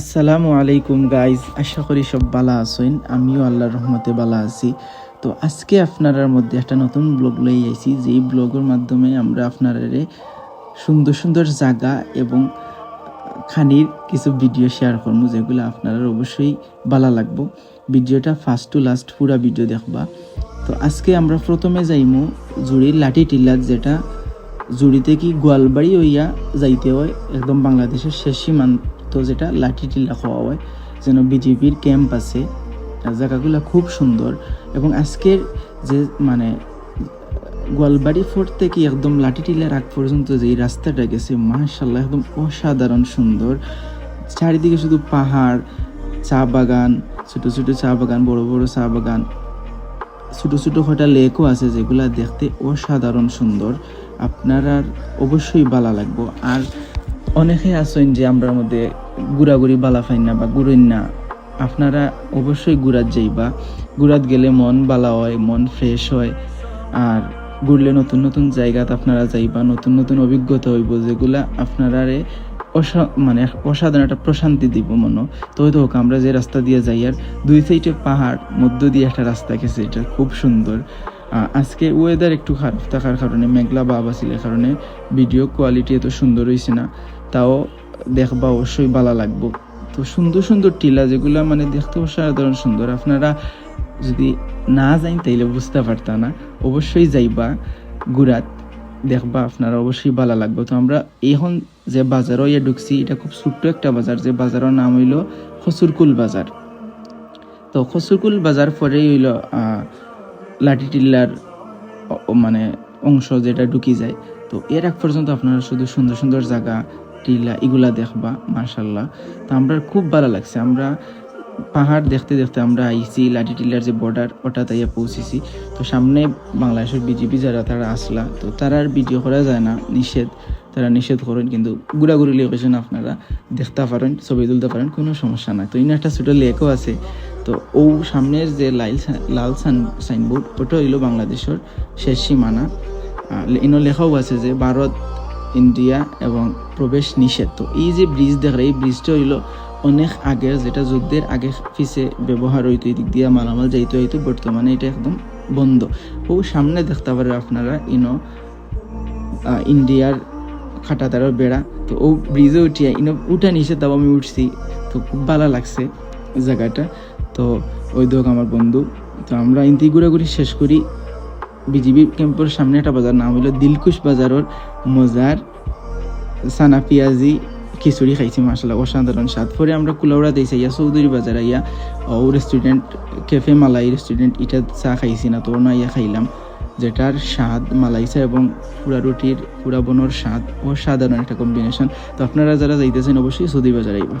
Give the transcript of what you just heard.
আসসালামু আলাইকুম গাইজ আশা করি সব বালা আছেন। আমিও আল্লাহর রহমতে বালা আছি। তো আজকে আপনারার মধ্যে একটা নতুন ব্লগ লই আইছি। যেই ব্লগের মাধ্যমে আমরা আপনারে সুন্দর সুন্দর জায়গা এবং খানির কিছু ভিডিও শেয়ার করব, যেগুলো আপনারা অবশ্যই বালা লাগবো। ভিডিওটা ফার্স্ট টু লাস্ট পুরা ভিডিও দেখবা। তো আজকে আমরা প্রথমে যাইমু জুড়ির লাঠি টিল্লাত যেটা জুড়িতে কি গোয়ালবাড়ি হইয়া যাইতে হয়, একদম বাংলাদেশের শেষ সীমান্ত যেটা, লাঠি টিল্লা খাওয়া হয় যেন বিজেপির ক্যাম্প আছে জায়গাগুলো খুব সুন্দর। এবং আজকের যে মানে গোয়ালবাড়ি ফোর্ট থেকে একদম লাঠি টিলার আগ পর্যন্ত যে রাস্তাটা গেছে মাশাল্লাহ একদম অসাধারণ সুন্দর। চারিদিকে শুধু পাহাড়, চা বাগান, ছোট ছোট চা বাগান, বড় বড় চা বাগান, ছোট ছোট কটা লেকও আছে যেগুলা দেখতে অসাধারণ সুন্দর। আপনার আর অবশ্যই বালা লাগবো। আর অনেকে আছেন যে আমরা মধ্যে ঘুরাঘুরি বালা ফাইন না বা ঘুরেন না। আপনারা অবশ্যই ঘুরাত যাইবা। ঘুরাত গেলে মন বালা হয়, মন ফ্রেশ হয়। আর ঘুরলে নতুন নতুন জায়গাত আপনারা যাইবা, নতুন নতুন অভিজ্ঞতা হইব যেগুলা আপনারারে অসা মানে অসাধারণ একটা প্রশান্তি দিব মনে তো হয়তো হোক, আমরা যে রাস্তা দিয়ে যাই, আর দুই সাইডে পাহাড়, মধ্য দিয়ে একটা রাস্তা গেছে, এটা খুব সুন্দর। আজকে ওয়েদার একটু খারাপ থাকার কারণে, মেঘলা ভাব আসিলের কারণে ভিডিও কোয়ালিটি এত সুন্দর হয়েছে না। তাও দেখবা অবশ্যই ভালো লাগবো। তো সুন্দর সুন্দর টিলা যেগুলো মানে দেখতে অসাধারণ সুন্দর। আপনারা যদি না যাই তাইলে বুঝতে পারতা না। অবশ্যই যাইবা গুরাত দেখবা আপনারা অবশ্যই ভালো লাগবে। তো আমরা এখন যে বাজারও ইয়ে ঢুকছি, এটা খুব ছোট্ট একটা বাজার। যে বাজারের নাম হইল খসুরকুল বাজার। তো খসুরকুল বাজার পরেই হইল আহ, লাঠিটিল্লার মানে অংশ যেটা ঢুকি যায়। তো এর এক পর্যন্ত আপনারা শুধু সুন্দর সুন্দর জায়গা টিলা এগুলা দেখবা মার্শাল্লাহ তো আমরা খুব ভালো লাগছে। আমরা পাহাড় দেখতে দেখতে আমরা আইসি লাঠি টিলার যে বর্ডার ওটা তাইয়া পৌঁছেছি। তো সামনে বাংলাদেশের বিজেপি যারা তারা আসলা। তো তারা আর ভিডিও করা যায় না নিষেধ। তারা নিষেধ করেন কিন্তু ঘুরাঘুরি লোকেশন আপনারা দেখতে পারেন ছবি তুলতে পারেন কোনো সমস্যা নাই। তো ইন একটা ছোটো লেকও আছে। তো ও সামনের যে লাইল লাল সাইন সাইনবোর্ড ওটা হইল বাংলাদেশের শেষ সীমানা। ইনো লেখাও আছে যে ভারত, ইন্ডিয়া এবং প্রবেশ নিষেধ। তো এই যে ব্রিজ দেখে এই ব্রিজটা হইল অনেক আগের, যেটা যুদ্ধের আগে পিছে ব্যবহার হইতো এই দিক দিয়ে মালামাল যাইতে হইতো বর্তমানে এটা একদম বন্ধ। ও সামনে দেখতে পারে আপনারা ইনো ইন্ডিয়ার খাটাতারের বেড়া। তো ও ব্রিজে উঠিয়া, ইনো উঠা নিষেধ, তাও আমি উঠছি। তো খুব ভালো লাগছে জায়গাটা। তো ওই দোক আমার বন্ধু, তো আমরা ইন্তি ঘুরাঘুরি শেষ করি। বিজিবি ক্যাম্পের সামনে একটা বাজার, নাম হইল দিলকুশ বাজারের মজার সানা পিয়াজি খিচুড়ি খাইছি মাসাল্লাহ অসাধারণ স্বাদ। পরে আমরা কুলাউড়া দিয়েছি ইয়া চৌধুরী বাজার ইয়া ও রেস্টুরেন্ট ক্যাফে মালাই রেস্টুরেন্ট এটা চা খাইছি না, তো না, ইয়া খাইলাম। যেটার স্বাদ মালাই চা এবং পুরা রুটির, পুরা বনর স্বাদ অসাধারণ একটা কম্বিনেশন তো আপনারা যারা যাইতেছেন, অবশ্যই সৌদি বাজার আইবা।